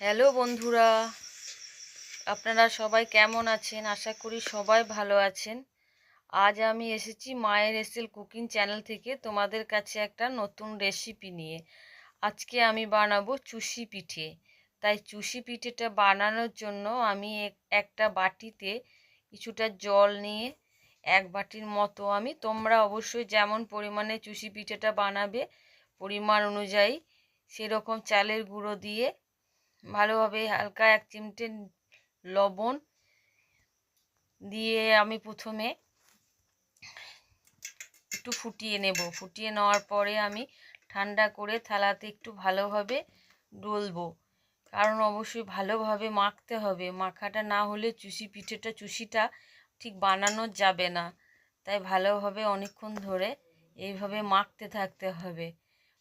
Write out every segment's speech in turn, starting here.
Hello বন্ধুরা, আপনারা সবাই কেমন আছেন? আশা করি সবাই ভালো আছেন। আজ আমি এসেছি মায়ের এসেল কুকিং চ্যানেল থেকে তোমাদের কাছে একটা নতুন রেসিপি নিয়ে। আজকে আমি বানাবো চুষি পিঠে। তাই চুষি পিঠেটা বানানোর জন্য আমি একটা বাটিতে কিছুটা জল নিয়ে এক বাটির মতো আমি, তোমরা অবশ্যই যেমন পরিমাণে চুষি পিঠেটা বানাবে, পরিমাণ অনুযায়ী সেরকম চালের গুঁড়ো দিয়ে ভালোভাবে হালকা এক চিমটে লবণ দিয়ে আমি প্রথমে একটু ফুটিয়ে নেব। ফুটিয়ে নেওয়ার পরে আমি ঠান্ডা করে থালাতে একটু ভালোভাবে ডলবো। কারণ অবশ্যই ভালোভাবে মাখতে হবে। মাখাটা না হলে চুষি পিঠেটা, চুষিটা ঠিক বানানো যাবে না। তাই ভালোভাবে অনেকক্ষণ ধরে এইভাবে মাখতে থাকতে হবে।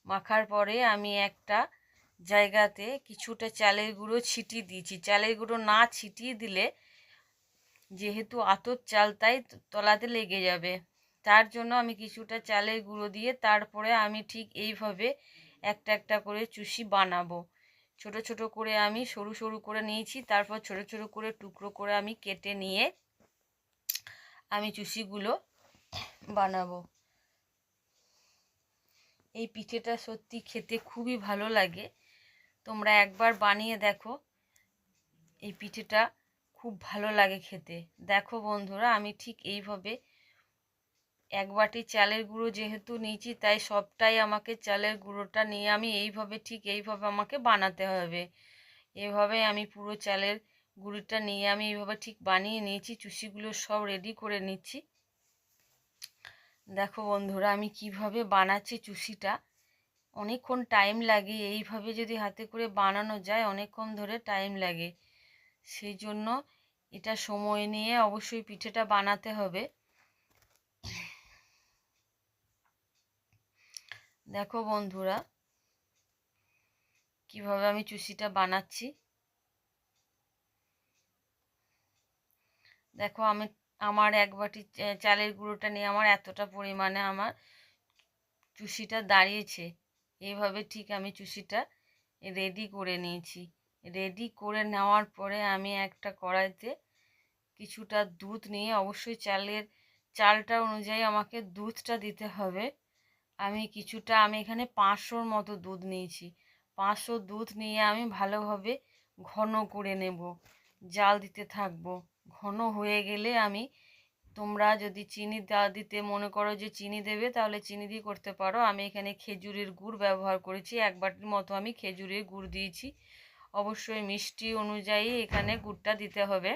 মাখার পরে আমি একটা জায়গাতে কিছুটা চালের গুঁড়ো ছিটিয়ে দিয়েছি। চালের গুঁড়ো না ছিটিয়ে দিলে যেহেতু আতর চাল, তাই তলাতে লেগে যাবে। তার জন্য আমি কিছুটা চালের গুঁড়ো দিয়ে তারপরে আমি ঠিক এইভাবে একটা একটা করে চুষি বানাবো। ছোট ছোট করে আমি সরু সরু করে নিয়েছি, তারপর ছোট ছোট করে টুকরো করে আমি কেটে নিয়ে আমি চুষিগুলো বানাবো। এই পিঠেটা সত্যি খেতে খুবই ভালো লাগে। তোমরা একবার বানিয়ে দেখো। এই পিঠেটা খুব ভালো লাগে খেতে। দেখো বন্ধুরা, আমি ঠিক এইভাবে এক বাটি চালের গুঁড়ো যেহেতু নিয়েছি, তাই সবটাই আমাকে চালের গুঁড়োটা নিয়ে আমি এইভাবে, ঠিক এইভাবে আমাকে বানাতে হবে। এভাবে আমি পুরো চালের গুঁড়িটা নিয়ে আমি এইভাবে ঠিক বানিয়ে নিয়েছি, চুষিগুলো সব রেডি করে নিচ্ছি। দেখো বন্ধুরা, আমি কীভাবে বানাচ্ছি চুষিটা। অনেকক্ষণ টাইম লাগে, এইভাবে যদি হাতে করে বানানো যায়, অনেকক্ষণ ধরে টাইম লাগে। সেই জন্য এটা সময় নিয়ে অবশ্যই পিঠেটা বানাতে হবে। দেখো বন্ধুরা, কীভাবে আমি চুষিটা বানাচ্ছি। দেখো আমি, আমার এক বাটি চালের গুঁড়োটা নিয়ে আমার এতটা পরিমাণে আমার চুষিটা দাঁড়িয়েছে। এইভাবে ঠিক আমি চুষিটা রেডি করে নিয়েছি। রেডি করে নেওয়ার পরে আমি একটা কড়াইতে কিছুটা দুধ নিয়ে অবশ্যই চালের চালটা অনুযায়ী আমাকে দুধটা দিতে হবে। আমি কিছুটা, আমি এখানে পাঁচশোর মতো দুধ নিয়েছি। পাঁচশো দুধ নিয়ে আমি ভালোভাবে ঘন করে নেব। জাল দিতে থাকব। ঘন হয়ে গেলে আমি তোমরা যদি চিনি দিতে মনে করো যে চিনি দেবে, তাহলে চিনি দিয়ে করতে পারো। আমি এখানে খেজুরের গুড় ব্যবহার করেছি। এক বাটির মতো আমি খেজুরের গুড় দিয়েছি। অবশ্যই মিষ্টি অনুযায়ী এখানে গুড়টা দিতে হবে।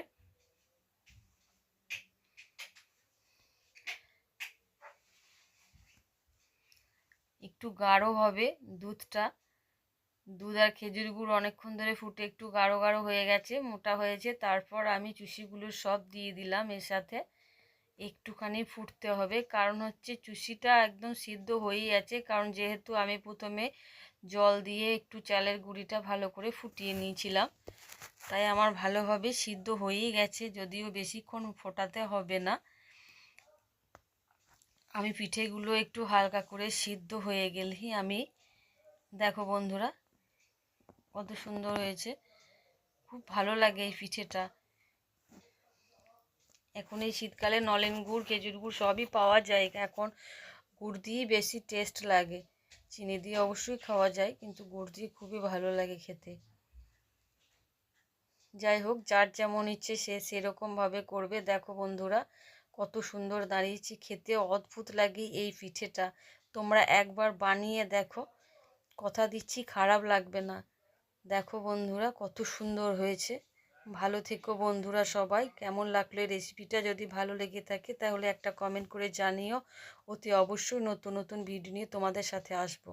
একটু গাঢ় হবে দুধটা। দুধ আর খেজুর গুড় অনেকক্ষণ ধরে ফুটে একটু গাঢ় গাঢ় হয়ে গেছে, মোটা হয়েছে। তারপর আমি চুষিগুলো সব দিয়ে দিলাম এর সাথে। একটুখানি ফুটতে হবে। কারণ হচ্ছে চুষিটা একদম সিদ্ধ হয়েই আছে। কারণ যেহেতু আমি প্রথমে জল দিয়ে একটু চালের গুঁড়িটা ভালো করে ফুটিয়ে নিয়েছিলাম। তাই আমার ভালোভাবে সিদ্ধ হয়েই গেছে, যদিও বেশিক্ষণ ফোটাতে হবে না। আমি পিঠেগুলো একটু হালকা করে সিদ্ধ হয়ে গেলেই আমি, দেখো বন্ধুরা, কত সুন্দর হয়েছে। খুব ভালো লাগে এই পিঠেটা। এখন এই শীতকালে নলেন গুড়, খেজুর গুড় সবই পাওয়া যায়। এখন গুড় দিয়েই বেশি টেস্ট লাগে। চিনি দিয়ে অবশ্যই খাওয়া যায়, কিন্তু গুড় দিয়ে খুবই ভালো লাগে খেতে। যাই হোক, যার যেমন ইচ্ছে সে সেরকমভাবে করবে। দেখো বন্ধুরা, কত সুন্দর দাঁড়িয়েছি খেতে। অদ্ভুত লাগে এই পিঠেটা। তোমরা একবার বানিয়ে দেখো। কথা দিচ্ছি, খারাপ লাগবে না। দেখো বন্ধুরা, কত সুন্দর হয়েছে। ভালো থেকো বন্ধুরা সবাই। কেমন লাগল এই রেসিপিটা যদি ভালো লেগে থাকে, তাহলে একটা কমেন্ট করে জানিও। অতি অবশ্যই নতুন নতুন ভিডিও নিয়ে তোমাদের সাথে আসব।